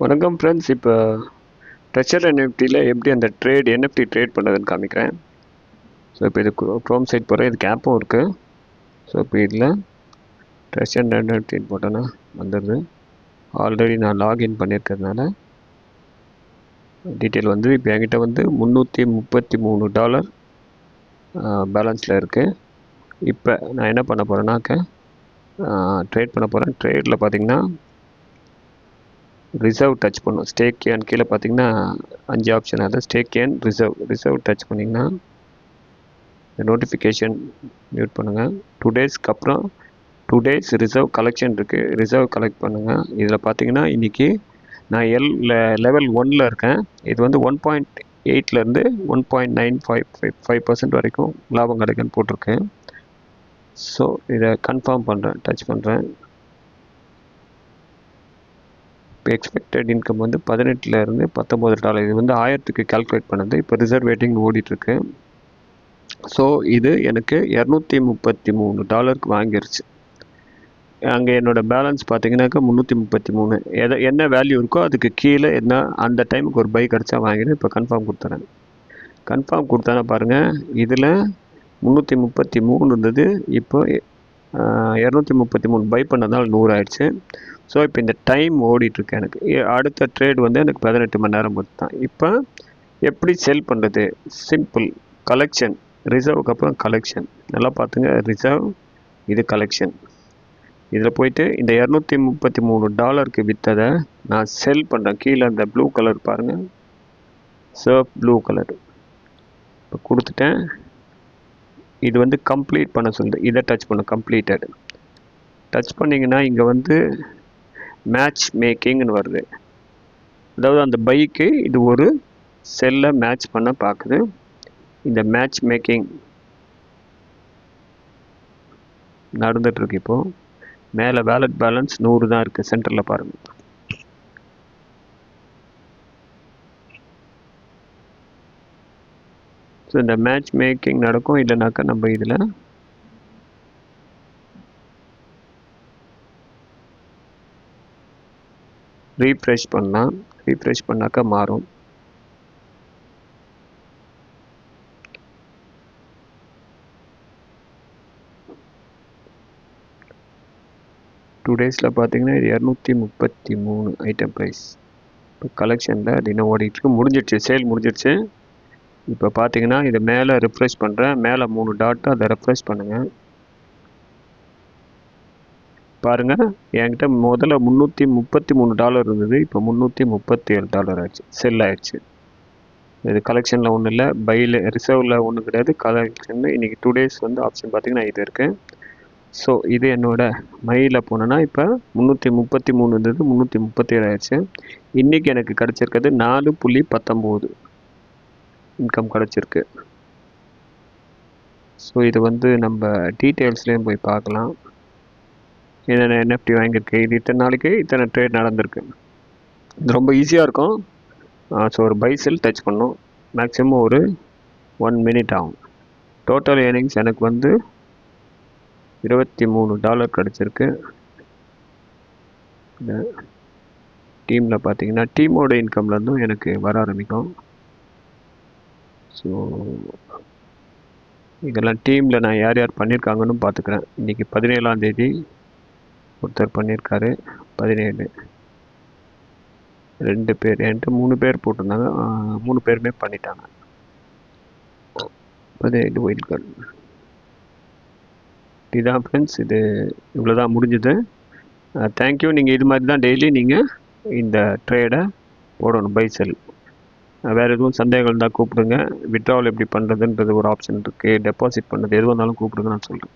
வணக்கம் ஃப்ரெண்ட்ஸ் இப்போ ட்ரெஷர் என்எஃப்டியில் எப்படி அந்த ட்ரேட் என்எஃப்டி ட்ரேட் பண்ணுறதுன்னு காமிக்கிறேன். ஸோ இப்போ இது க்ரோம் சைட் போகிறேன் இதுக்கு ஆப்பும் இருக்குது ஸோ இப்போ இதில் ட்ரெஷர் என்எஃப்டின்னு போட்டோன்னா வந்துடுது ஆல்ரெடி நான் லாகின் பண்ணியிருக்கிறதுனால டீட்டெயில் வந்து இப்போ என்கிட்ட வந்து முந்நூற்றி முப்பத்தி மூணு டாலர் பேலன்ஸில் இருக்குது இப்போ நான் என்ன பண்ண போகிறேன்னாக்க ட்ரேட் பண்ண போகிறேன் ட்ரேடில் பார்த்தீங்கன்னா ரிசர்வ் டச் பண்ணும். ஸ்டேக் கேன் கீழே பார்த்தீங்கன்னா அஞ்சு ஆப்ஷன் அதில் stake can reserve reserve touch பண்ணிங்கன்னா இந்த நோட்டிஃபிகேஷன் மியூட் பண்ணுங்கள் டூ டேஸ்க்கு அப்புறம் டூ டேஸ் ரிசர்வ் கலெக்ஷன் இருக்குது ரிசர்வ் கலெக்ட் பண்ணுங்கள் இதில் பார்த்தீங்கன்னா இன்றைக்கி நான் எல் லெவல் ஒனில் இருக்கேன். இது வந்து one point எயிட்லேருந்து one point nine five five five percent வரைக்கும் லாபம் கிடைக்குன்னு போட்டிருக்கு. ஸோ இதை கன்ஃபார்ம் பண்ணுறேன் டச் பண்ணுறேன் இப்போ எக்ஸ்பெக்டட் இன்கம் வந்து பதினெட்டுலேருந்து பத்தொம்போது டாலர் இது வந்து ஆயிரத்துக்கு கால்குலேட் பண்ணது. இப்போ ரிசர்வ் வெயிட்டிங் ஓடிட்டுருக்கு. ஸோ இது எனக்கு இரநூத்தி முப்பத்தி மூணு டாலருக்கு வாங்கிருச்சு. அங்கே என்னோடய பேலன்ஸ் பார்த்தீங்கன்னாக்கா முந்நூற்றி முப்பத்தி மூணு எதை என்ன வேல்யூ இருக்கோ அதுக்கு கீழே என்ன அந்த டைமுக்கு ஒரு பைக் கிடச்சா வாங்கிட்டு இப்போ கன்ஃபார்ம் கொடுத்துறேன். கன்ஃபார்ம் கொடுத்தானா பாருங்கள் இதில் முந்நூற்றி முப்பத்தி மூணு இருந்தது இப்போ இரநூத்தி முப்பத்தி மூணு பை பண்ணதால் நூறு ஆயிடுச்சு ஸோ இப்போ இந்த டைம் ஓடிட்டுருக்கு எனக்கு. அடுத்த ட்ரேட் வந்து எனக்கு பதினெட்டு மணி நேரம் பொறுத்து தான் இப்போ எப்படி செல் பண்ணுறது சிம்பிள் கலெக்ஷன் ரிசர்வுக்கு அப்புறம் கலெக்ஷன் நல்லா பார்த்துங்க ரிசர்வ் இது கலெக்ஷன் இதில் போயிட்டு இந்த இரநூத்தி முப்பத்தி மூணு டாலருக்கு விற்றதை நான் செல் பண்ணுறேன் கீழே அந்த ப்ளூ கலர் பாருங்கள் சர்ஃப் ப்ளூ கலர் இப்போ கொடுத்துட்டேன். இது வந்து கம்ப்ளீட் பண்ண சொல்லுது இதை டச் பண்ணும் கம்ப்ளீட்டட் டச் பண்ணிங்கன்னா இங்கே வந்து மேட்ச் மேக்கிங்னு வருது. அதாவது அந்த பைக்கு இது ஒரு செல்லை மேட்ச் பண்ண பார்க்குது இந்த மேட்ச் மேக்கிங் நடந்துகிட்ருக்கு இப்போது மேலே வேலட் பேலன்ஸ் நூறு தான் இருக்குது சென்டரில் பாருங்கள் ஸோ இந்த மேட்ச் மேக்கிங் நடக்கும் இல்லைனாக்கா நம்ம இதில் ரீஃப்ரெஷ் பண்ணலாம் ரீஃப்ரெஷ் பண்ணாக்கா மாறும். டூ டேஸில் பார்த்தீங்கன்னா இது இரநூத்தி முப்பத்தி மூணு ஐட்டம் ப்ரைஸ் இப்போ கலெக்ஷனில் அது இன்னும் ஓடிட்டுருக்கு முடிஞ்சிடுச்சு. சேல் முடிஞ்சிடுச்சு. இப்போ பார்த்தீங்கன்னா இது மேலே ரிஃப்ரெஷ் பண்ணுறேன் மேலே மூணு டாட்டு அதை ரெஃப்ரெஷ் பண்ணுங்கள் பாருங்கள் என்கிட்ட முதல்ல முந்நூற்றி முப்பத்தி மூணு டாலர் இருந்தது. இப்போ முந்நூற்றி முப்பத்தி ஏழு டாலர் ஆயிடுச்சு செல் ஆயிடுச்சு. இது கலெக்ஷனில் ஒன்றும் இல்லை. பையில் ரிசர்வில் ஒன்றும் கிடையாது. கலெக்ஷன் இன்றைக்கி டூ டேஸ் வந்து ஆப்ஷன் பார்த்திங்கன்னா இது இருக்குது ஸோ இது என்னோடய மயிலில் போனேன்னா இப்போ முந்நூற்றி முப்பத்தி மூணு இருந்தது. முந்நூற்றி முப்பத்தி ஏழு ஆயிடுச்சு. இன்றைக்கி எனக்கு கிடச்சிருக்கிறது நாலு புள்ளி பத்தொம்போது இன்கம் கிடச்சிருக்கு. ஸோ இது வந்து நம்ம டீட்டெயில்ஸ்லேயும் போய் பார்க்கலாம். என்னென்ன என்எஃப்டி வாங்கியிருக்கு? இது இத்தனை நாளைக்கு இத்தனை ட்ரேட் நடந்திருக்கு. இது ரொம்ப ஈஸியாக இருக்கும். ஸோ ஒரு பைசெல் டச் பண்ணும். மேக்ஸிமம் ஒரு ஒன் மினிட் ஆகும். டோட்டல் ஏர்னிங்ஸ் எனக்கு வந்து இருபத்தி மூணு டாலர் கிடச்சிருக்கு. டீமில் பார்த்தீங்கன்னா டீமோட இன்கம்லேருந்தும் எனக்கு வர ஆரம்பிக்கும். ஸோ இதெல்லாம் டீமில் நான் யார் யார் பண்ணியிருக்காங்கன்னு பார்த்துக்கிறேன் இன்றைக்கி பதினேழாந்தேதி ஒருத்தர் பண்ணியிருக்காரு பதினேழு. ரெண்டு பேர் என்கிட்ட மூணு பேர் போட்டிருந்தாங்க. மூணு பேருமே பண்ணிட்டாங்க. பதினேழு ஒயிட் கார்டு இதுதான் ஃப்ரெண்ட்ஸ் இது இவ்வளோ தான் முடிஞ்சுது தேங்க்யூ நீங்கள் இது மாதிரி தான் டெய்லி நீங்கள் இந்த ட்ரேடை போடணும். பை செல் வேறு எதுவும் சந்தேகம் இருந்தால் கூப்பிடுங்க. விட்ராவல் எப்படி பண்ணுறதுன்றது ஒரு ஆப்ஷன் இருக்குது டெபாசிட் பண்ணுறது எது வந்தாலும் கூப்பிடுங்க நான் சொல்கிறேன்